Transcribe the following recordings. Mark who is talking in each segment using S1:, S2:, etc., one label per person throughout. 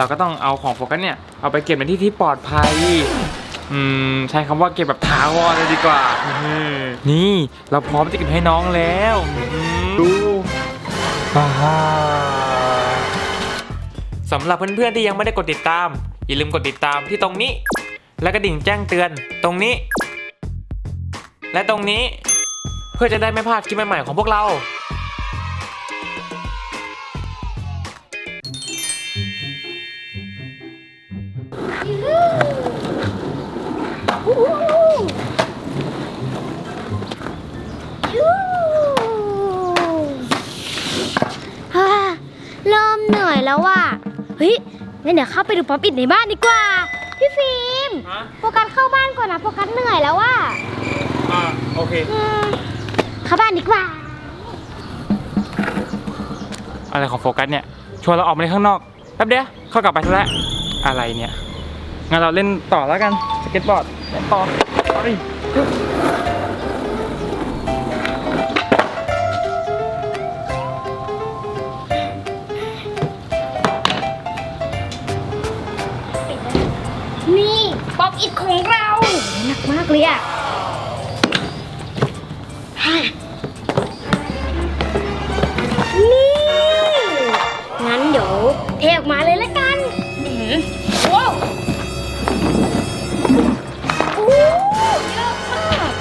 S1: เราก็ต้องเอาของโฟกัสเนี่ยเอาไปเก็บในที่ที่ปลอดภัยอืมใช้คำว่าเก็บแบบถาวรเลยดีกว่าอืมนี่เราพร้อมจะเก็บให้น้องแล้วอืมดูอ่าสำหรับเพื่อนๆที่ยังไม่ได้กดติดตาม อย่าลืมกดติดตามที่ตรงนี้ และกระดิ่งแจ้งเตือนตรงนี้ และตรงนี้ เพื่อจะได้ไม่พลาดคลิปใหม่ๆของพวกเรา
S2: ฮ่า งั้นเดี๋ยวเข้าไปดูป๊อปอิดในบ้านดีกว่า พี่ฟิล์ม
S1: ฮะ
S2: โฟกัสเข้าบ้านก่อนนะโฟกัสเหนื่อยแล้วว่ะ
S1: อ่าโอเค
S2: อืมเข้าบ้านดีกว่า
S1: อะไรของโฟกัสเนี่ย ชวนเราออกมาเล่นข้างนอก แป๊บเดียว เข้ากลับไปซะแล้ว อะไรเนี่ย งั้นเราเล่นต่อแล้วกัน สเก็ตบอร์ดเล่นต่อไป
S2: อปอิดของเราหนักมากเลยอะฮ่านี่ งั้นเดี๋ยวเทออกมาเลยละกันอื้อหือว้าวโอ้เยอะมาก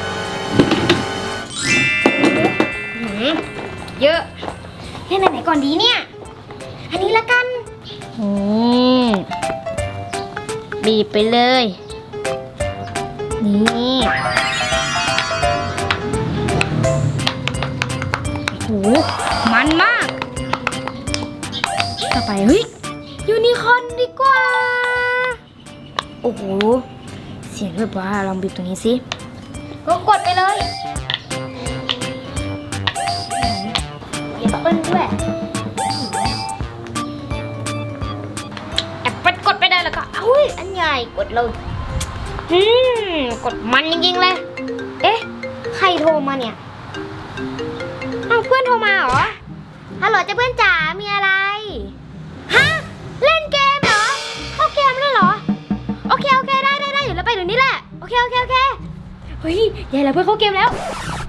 S2: อื้อหือเยอะเล่นอันไหนก่อนดีเนี่ย อันนี้ละกันอืมบีบไปเลย นี่โอ้โหมันมาก ต่อไปเฮ้ยยูนิคอร์นดีกว่า โอ้โห เสียงแบบว่าลองบีบตรงนี้สิก็กดไปเลยแอปเปิ้ลด้วยแอปเปิ้ลกดไปได้แล้วก็อุ้ยอันใหญ่กดเลย อืมกดมันจริงๆเลย เอ๊ะ ใครโทรมาเนี่ยอ้าวเพื่อนโทรมาเหรอฮัลโหลจ้าเพื่อนจ๋า มีอะไร ฮะ เล่นเกมเหรอเข้าเกมแล้วเหรอ โอเค โอเค ได้ได้ได้เดี๋ยวเราไปเดี๋ยวนี้แหละ โอเค โอเค โอเค เฮ้ยยายเราเพื่อนเข้าเกมแล้ว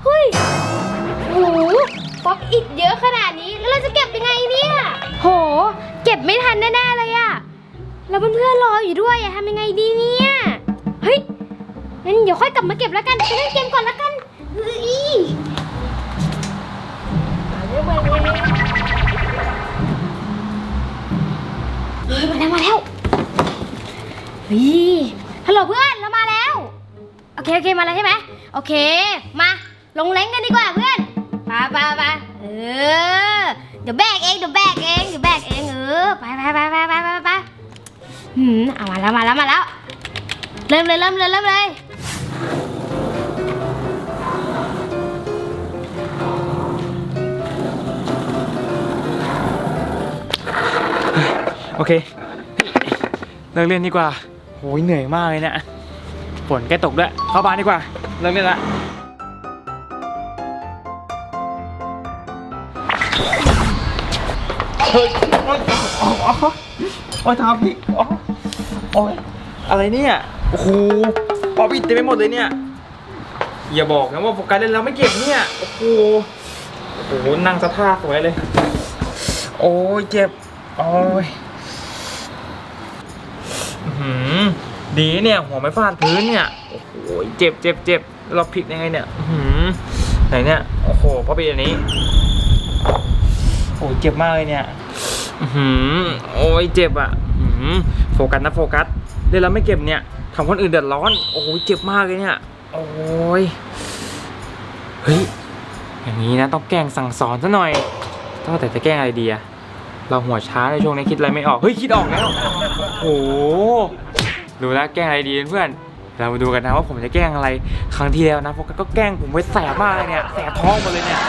S2: เฮ้ยโหป๊อปอิดเยอะขนาดนี้ แล้วเราจะเก็บยังไงเนี่ย โห เก็บไม่ทันแน่ๆเลยอะแล้วเพื่อนๆรออยู่ด้วยอะทำยังไงดีเนี่ย งั้นเดี๋ยวค่อยกลับมาเก็บแล้วกันไปเล่นเกมก่อนแล้วกันเฮ้ยเฮ้ยมาแล้วมาแล้วเฮ้ยฮัลโหลเพื่อนเรามาแล้ว โอเคโอเคมาแล้วใช่ไหมโอเค มาลงเล้งกันดีกว่าเพื่อนไปไปไปเออเดี๋ยวแบกเองเดี๋ยวแบกเองเดี๋ยวแบกเองเออไปไปไปไปไปไปไปหืมเอามาแล้วมาแล้วมาแล้ว เริ่มเลยเริ่มเลยเริ่มเลย
S1: โอเคเลิกเล่นดีกว่าโอ้ยเหนื่อยมากเลยเนี่ยฝนใกล้ตกด้วย เข้าบ้านดีกว่าเลิกเล่นละเฮ้ยโอ๊ยโอ๊ยโอ๊ยเท้าพี่โอ๊ยโอ๊ยอะไรเนี่ยโอ้โหปอปิดเต็มไปหมดเลยเนี่ย อย่าบอกนะว่าโฟกัสเล่นแล้วไม่เก็บเนี่ย โอ้โหโอ้โหนั่งสะท่าสวยเลย โอ้ยเจ็บ โอ้ยอื้อหือ ดีเนี่ยหัวไม่ฟาดพื้นเนี่ยโอ้โหเจ็บเจ็บเจ็บเราพลิกยังไงเนี่ยอื้อหือไหนเนี่ยโอ้โหพอเป็นอย่างนี้โอ้เจ็บมากเลยเนี่ยหือโอ้ยเจ็บอะหือโฟกัสนะโฟกัสเล่นแล้วไม่เก็บเนี่ยทำคนอื่นเดือดร้อน โอ้ยเจ็บมากเลยเนี่ยโอ้ยเฮ้ยอย่างนี้นะต้องแกล้งสั่งสอนซะหน่อยต้องแต่จะแกล้งอะไรดีอะเราหัวช้าในช่วงนี้คิดอะไรไม่ออก เฮ้ย คิดออกแล้ว โอ้โห ดูแล้วแกล้งอะไรดีเพื่อนเรามาดูกันนะว่าผมจะแกล้งอะไรครั้งที่แล้วนะโฟกัสก็แกล้งผมไว้แสบมากเลยเนี่ยแสบท้องหมดเลยเนี่ย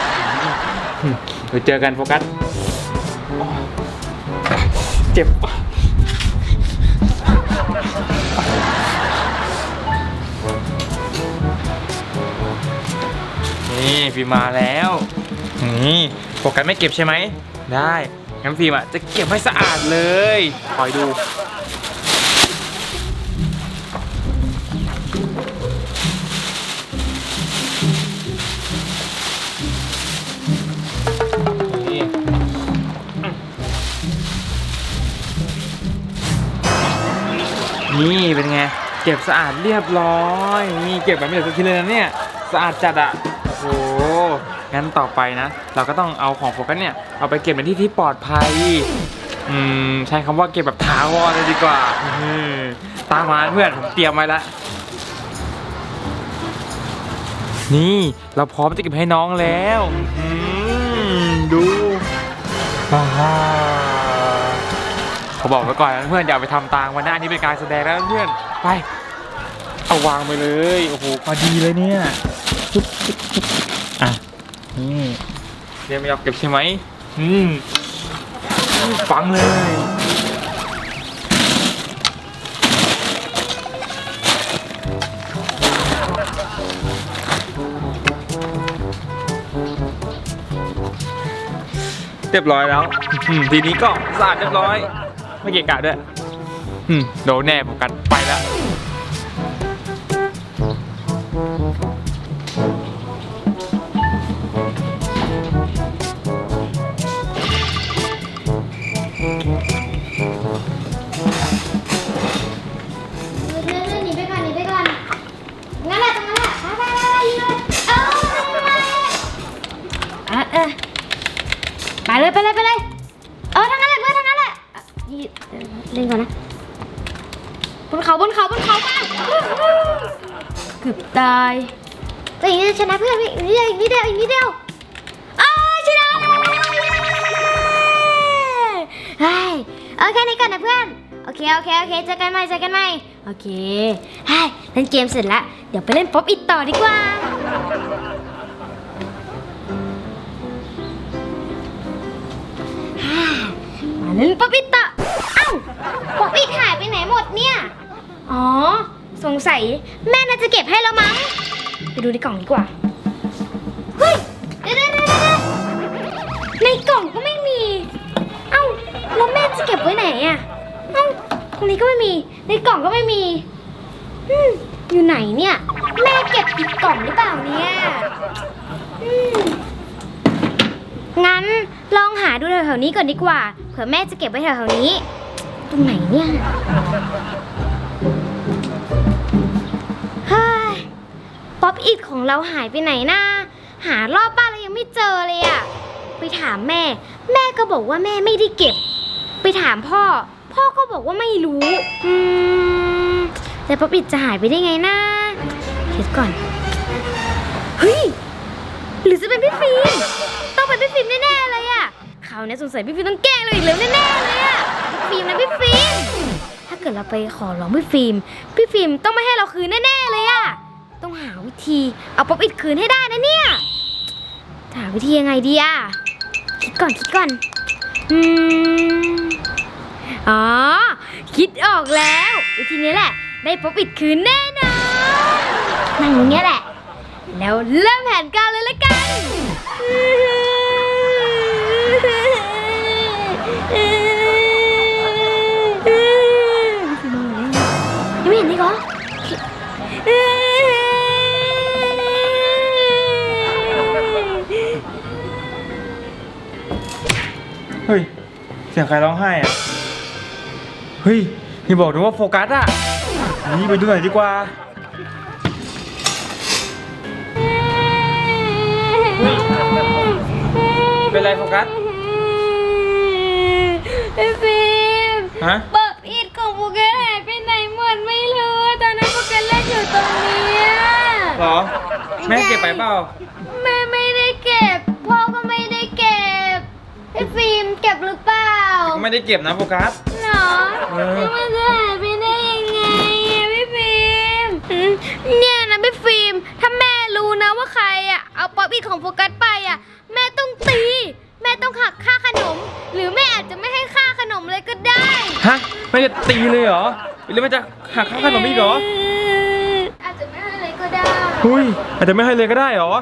S1: อืมเดี๋ยวเจอกันโฟกัสเจ็บนี่พี่มาแล้วนี่โฟกัสไม่เก็บใช่ไหมได้งั้นฟิล์มอะจะเก็บให้สะอาดเลยคอยดู นี่เป็นไง เก็บสะอาดเรียบร้อย นี่เก็บแบบไม่เหลือสักทีเลยนะเนี่ย สะอาดจัดอะโอ้โหงั้นต่อไปนะ เราก็ต้องเอาของโฟกัสเนี่ย เอาไปเก็บในที่ที่ปลอดภัย อืม ใช้คำว่าเก็บแบบถาวรเลยดีกว่าอืมตามมาเพื่อนผมเตรียมไว้ล้วนี่เราพร้อมจะเก็บให้น้องแล้วอืมดูว้าวเขา บอกไว้ก่อนนะเพื่อนอย่าไปทำตามวันหน้านี้เป็นการแสดงแล้วเพื่อนไป เอาวางไปเลยโอ้โหพอดีเลยเนี่ยปุ๊บปุ๊บปุ๊บอะนี่เรียนไม่ยอมเก็บใช่ไหมอืมฟังเลยเรียบร้อยแล้วอืมทีนี้ก็สะอาดเรียบร้อย ไม่เกะกะด้วย อืมโดนแน่ผมกันไปแล้ว
S2: เดินหนีไปก่อนหนีไปก่อนงั้นแหละตรงนั้นแหละไปไปไปไปยิงเลยเอาอะเออไปเลยไปเลยไปเลย เล่นก่อนนะ บนเขาบนเขาบนเขามาเกือบตายแต่อีกนิดชนะเพื่อนอีกนิดเดียวอีกนิดเดียวอีกนิดเดียวอ้าวชนะเฮ้ยโอเคนี่ก่อนนะเพื่อน โอเคโอเคโอเคเจอกันใหม่เจอกันใหม่โอเคเฮ้ยเล่นเกมเสร็จแล้วเดี๋ยวไปเล่นป๊อปอิดต่อดีกว่าฮ่ามาเล่นป๊อปอิดต่อ อ้าป๊อปอิดหายไปไหนหมดเนี่ย อ๋อ สงสัยแม่น่าจะเก็บให้แล้วมั้ง ไปดูในกล่องดีกว่า เฮ้ยเดี๋ยวเดี๋ยวเดี๋ยวเดี๋ยวในกล่องก็ไม่มี เอ้าแล้วแม่จะเก็บไว้ไหนอะเอ้าตรงนี้ก็ไม่มี ในกล่องก็ไม่มีอืมอยู่ไหนเนี่ย แม่เก็บผิดกล่องหรือเปล่าเนี่ยอืม งั้นลองหาดูแถวๆนี้ก่อนดีกว่า เผื่อแม่จะเก็บไว้แถวๆนี้ ตรงไหนเนี่ยเฮ้ยป๊อปอิดของเราหายไปไหนนะหารอบบ้านเรายังไม่เจอเลยอะไปถามแม่ แม่ก็บอกว่าแม่ไม่ได้เก็บ ไปถามพ่อ พ่อก็บอกว่าไม่รู้ อืมแต่ป๊อปอิดจะหายไปได้ไงนะคิดก่อน ฟิล์มแน่ๆเลยอะเขาวเนี่ยสงสัยพี่ฟิล์มต้องแกล้งเราอีกแล้วแน่ๆเลยอะพี่ฟิล์มนะพี่ฟิล์มถ้าเกิดเราไปขอร้องพี่ฟิล์มพี่ฟิล์มต้องไม่ให้เราคืนแน่ๆเลยอะต้องหาวิธีเอาป๊อปอิดคืนให้ได้นะเนี่ยหาวิธียังไงดีอะคิดก่อนคิดก่อนอืมอ๋อ คิดออกแล้ว วิธีนี้แหละ ได้ป๊อปอิดคืนแน่นอนนั่งตรงเนี้ยแหละ แล้วเริ่มแผนการเลยละกัน ยังไม่เห็นนี่เหรอ
S1: เฮ้ย เสียงใครร้องไห้อะเฮ้ยนี่บอกถึงว่าโฟกัสอะนี่ไปดูหน่อยดีกว่า เป็นไรโฟกัส
S2: พี่ฟิล์ม
S1: ฮะ
S2: ป๊อปอิดของโฟกัสหายไปไหนหมดไม่รู้ ตอนนั้นโฟกัสเล่นอยู่ตรงเนี้ย
S1: หรอ แม่เก็บไปเปล่า
S2: แม่ไม่ได้เก็บ พ่อก็ไม่ได้เก็บ พี่ฟิล์มเก็บหรือเปล่า
S1: ไม่ได้เก็บนะโฟกัส
S2: เหรอ
S1: เออ
S2: แล้วมันจะหายไปได้ยังไงอะพี่ฟิล์มอืมเนี่ยนะพี่ฟิล์มถ้าแม่รู้นะว่าใครอะเอาป๊อปอิดของโฟกัสไปอะแม่ต้องตี แม่ต้องหักค่าขนม หรือแม่อาจจะไม่ให้ค่าขนมเลยก็ได้
S1: ฮะไม่จะตีเลยเหรอหรือมันจะหักค่าขนมอีกเหรอ
S2: อาจจะไม่ให้เลยก็ได้
S1: หุยอาจจะไม่ให้เลยก็ได้เหรอ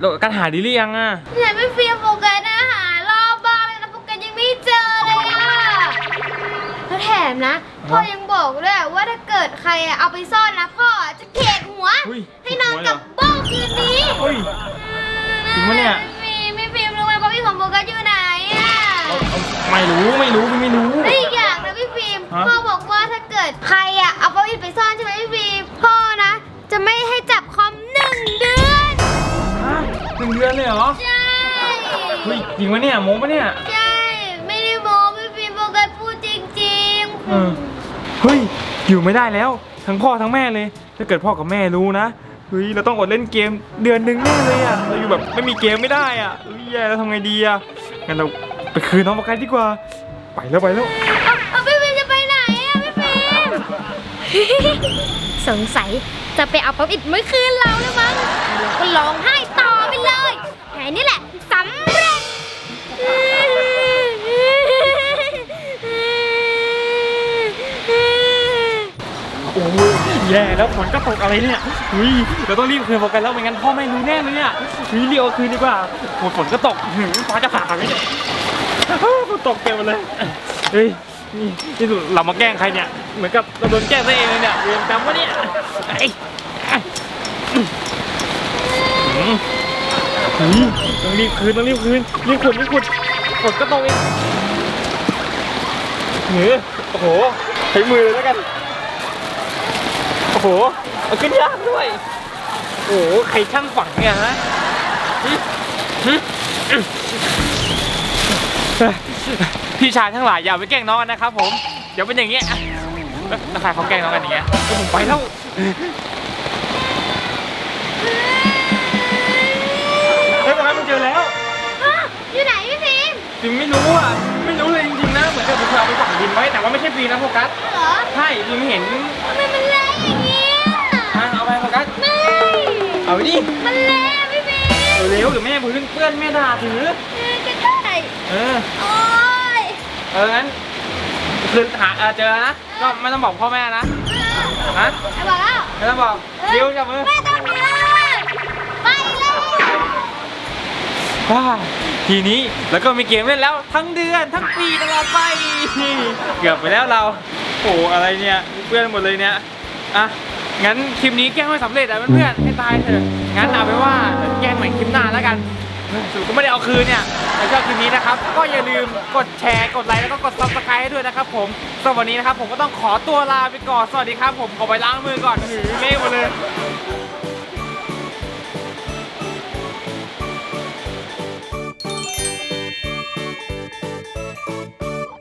S1: แล้วการหาดีหรือยังอะ
S2: เนี่ยพี่ฟิล์มโฟกัสนะหารอบบ้านเลยนะโฟกัสยังไม่มนะพ่อยังบอกด้วยว่าถ้าเกิดใครเอาไปซ่อนนะพ่อจะเขกหัว
S1: อุ้ย
S2: ให้นอน
S1: หัวเหร
S2: กับโบ้คืนนี้
S1: เฮ้ยจริงปะเนี่ย
S2: ไม่รู้ไม่
S1: รู้ไม่รู้
S2: และอีกอย่างนะพี่ฟิล์ม
S1: ฮะ
S2: พ่อบอกว่าถ้าเกิดใครอะเอาป้าอินไปซ่อนใช่ไหมพี่ฟิล์มพ่อนะ จะไม่ให้จับคอมหนึ่งเดือน
S1: ฮะหนึ่งเดือนเลยเหรอ
S2: ใช่
S1: เฮ้ยจริงปะเนี่ยโม้ปะเนี่ย
S2: ใช่ไม่ได้โม้พี่ฟิล์มโบกัสพูดจริง
S1: เออเฮ้ยอยู่ไม่ได้แล้ว ทั้งพ่อทั้งแม่เลย ถ้าเกิดพ่อกับแม่รู้นะเฮ้ยเราต้องอดเล่นเกมเดือนหนึ่งแน่เลยอะเราอยู่แบบไม่มีเกมไม่ได้อะเฮ้ยแย่แล้วทำไงดีอะงั้นเรา ไปคืนน้องประกันดีกว่า ไปแล้วไปแล้ว
S2: ๆเอาเอาพี่ฟิล์มจะไปไหนอะพี่ฟิล์ม สงสัยจะไปเอาป๊อปอิดไม่คืนเราแล้วมั้งเราก็ร้องไห้ต่อไปเลยแหมนี่แหละสำเร็จ
S1: โอ้ยแย่แล้วฝนก็ตกอะไรเนี่ยอุ้ยเราต้องรีบคืนโฟกัสแล้วไม่งั้นพ่อไม่รู้แน่เลยเนี่ยอุ้ยรีบเอาคืนดีกว่าโอ้ยฝนก็ตกหือฟ้าจะผ่าไหมเนี่ยฝน ตกเต็มหมดเลยเฮ้ยนี่นี่เรามาแกล้งใครเนี่ย เหมือนกับเราโดนแกล้งซะเองเลยเนี่ยเวรกรรมวะเนี่ยไอ้อืมต้องรีบคืนต้องรีบคืนรีบขุดรีบขุดฝนก็ตกเองเฮ้ยโอ้โหใช้มือเลยแล้วกันโอ้โหเอาขึ้นยากด้วยโอ้โหใครช่างฝังเนี่ยฮะ พี่ชายทั้งหลายอย่าไปแกล้งน้องกันนะครับผมเดี๋ยวเป็นอย่างเงี้ยอะแล้วใครเขาแกล้งน้องกันอย่างเงี้ยก็ผมไปแล้วเฮ้ยวันนั้นมันเจอแล้ว
S2: อ้าวอยู่ไหนพี่ฟิล์ม
S1: จริงไม่รู้อะไม่รู้เลยจริงๆนะเหมือนกับผมเคยเอาไปฝังดินไว้แต่ว่าไม่ใช่ฟรีนะโฟกัส
S2: เหรอ
S1: ใช่จริงเห็น
S2: ทำไมมันแรงอย่างเงี้ย
S1: อะเอาไปโฟกัส
S2: ไม่
S1: เอาไปดิ
S2: มันแรงพี่ฟิล์ม
S1: เร็วๆเดี๋ยวแม่พื้นเปื้อนแม่ด่าถือ
S2: เออก็ได้
S1: เออ
S2: โอ๊ย
S1: เอองั้นคืนหาเออเจอนะ ก็ไม่ต้องบอกพ่อแม่นะนะ
S2: ไอ้บอกแล้ว
S1: ไม่ต้องบอกเดี๋ยวจับมือ
S2: ไม่ต้องเลยไปเลย
S1: ว้าทีนี้แล้วก็มีเกมเล่นแล้วทั้งเดือนทั้งปีตลอดไป เกือบไปแล้วเรา โอ้อะไรเนี่ยเพื่อนหมดเลยเนี่ย อะ งั้นคลิปนี้แกล้งไม่สำเร็จอะเพื่อนๆให้ตายเถอะ งั้นเอาไปนว่าแกล้งใหม่คลิปหน้าแล้วกัน ก็ไม่ได้เอาคืนเนี่ยถ้าชอบคลิปนี้นะครับ ก็อย่าลืมกดแชร์ กดไลค์ แล้วก็กดซับสไครต์ให้ด้วยนะครับผมสำหรับวันนี้นะครับ ผมก็ต้องขอตัวลาไปก่อน สวัสดีครับผม ขอไปล้างมือก่อนหือเละหมดเลย